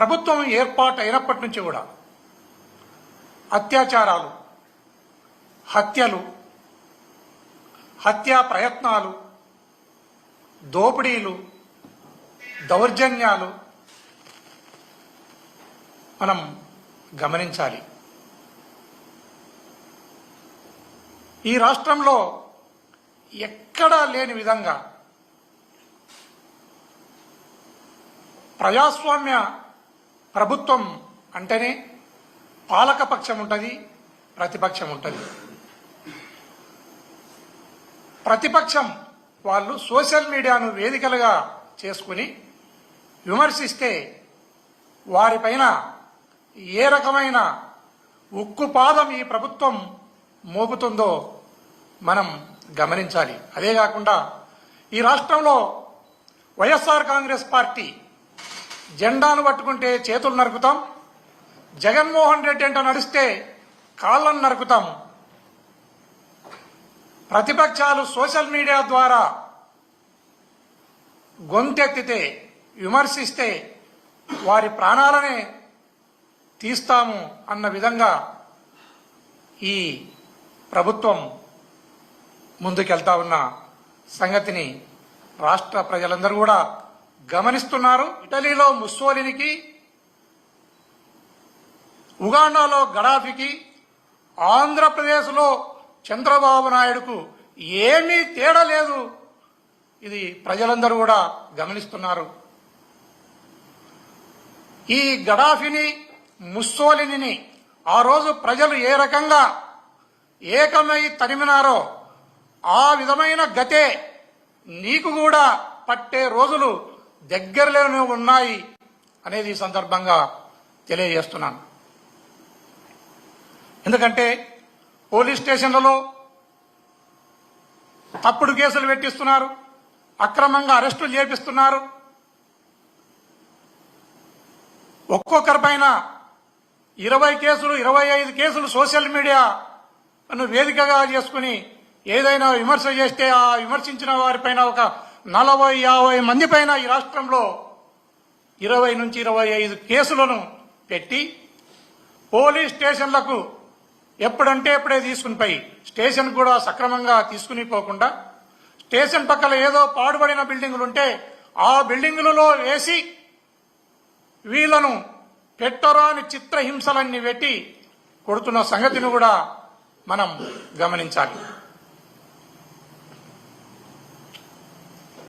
ప్రభుత్వం ఏర్పాటు అయినప్పటి నుంచి కూడా అత్యాచారాలు హత్యలు హత్యా ప్రయత్నాలు దోపిడీలు దౌర్జన్యాలు మనం గమనించాలి. ఈ రాష్ట్రంలో ఎక్కడా లేని విధంగా ప్రజాస్వామ్య ప్రభుత్వం అంటేనే పాలకపక్షం ఉంటుంది ప్రతిపక్షం ఉంటుంది. ప్రతిపక్షం వాళ్ళు సోషల్ మీడియాను వేదికలుగా చేసుకుని విమర్శిస్తే వారిపైన ఏ రకమైన ఉక్కుపాదం ఈ ప్రభుత్వం మోపుతుందో మనం గమనించాలి. అదే కాకుండా ఈ రాష్ట్రంలో వైఎస్ఆర్ కాంగ్రెస్ పార్టీ జెండాను పట్టుకుంటే చేతులు నరుకుతాం. జగన్మోహన్ రెడ్డి అంట నడిస్తే కాళ్ళను నరుకుతాం. ప్రతిపక్షాలు సోషల్ మీడియా ద్వారా గొంతెత్తితే విమర్శిస్తే వారి ప్రాణాలనే తీస్తాము అన్న విధంగా ఈ ప్రభుత్వం ముందుకెళ్తా ఉన్న సంగతిని రాష్ట్ర ప్రజలందరూ కూడా గమనిస్తున్నారు. ఇటలీలో ముస్సోలినికి ఉగాండాలో గడాఫీకి ఆంధ్రప్రదేశ్లో చంద్రబాబు నాయుడుకు ఏమీ తేడా లేదు. ఇది ప్రజలందరూ కూడా గమనిస్తున్నారు. ఈ గడాఫిని ముస్సోలిని ఆ రోజు ప్రజలు ఏ రకంగా ఏకమై తరిమినారో ఆ విధమైన గతే నీకు కూడా పట్టే రోజులు దగ్గరలోనే ఉన్నాయి అనేది ఈ సందర్భంగా తెలియజేస్తున్నాను. ఎందుకంటే పోలీస్ స్టేషన్లలో తప్పుడు కేసులు పెట్టిస్తున్నారు అక్రమంగా అరెస్టులు చేపిస్తున్నారు. ఒక్కొక్కరి పైన ఇరవై కేసులు ఇరవై ఐదు కేసులు సోషల్ మీడియా వేదికగా చేసుకుని ఏదైనా విమర్శ చేస్తే ఆ విమర్శించిన వారిపైన ఒక నలభై యాభై మంది పైన ఈ రాష్ట్రంలో ఇరవై నుంచి ఇరవై ఐదు కేసులను పెట్టి పోలీస్ స్టేషన్లకు ఎప్పుడంటే ఎప్పుడే తీసుకుని పోయి స్టేషన్ కూడా సక్రమంగా తీసుకుని పోకుండా స్టేషన్ పక్కన ఏదో పాడుబడిన బిల్డింగులు ఉంటే ఆ బిల్డింగులలో వేసి వీళ్ళను పెట్టరాని చిత్రహింసలన్నీ పెట్టి కొడుతున్న సంగతిని కూడా మనం గమనించాలి.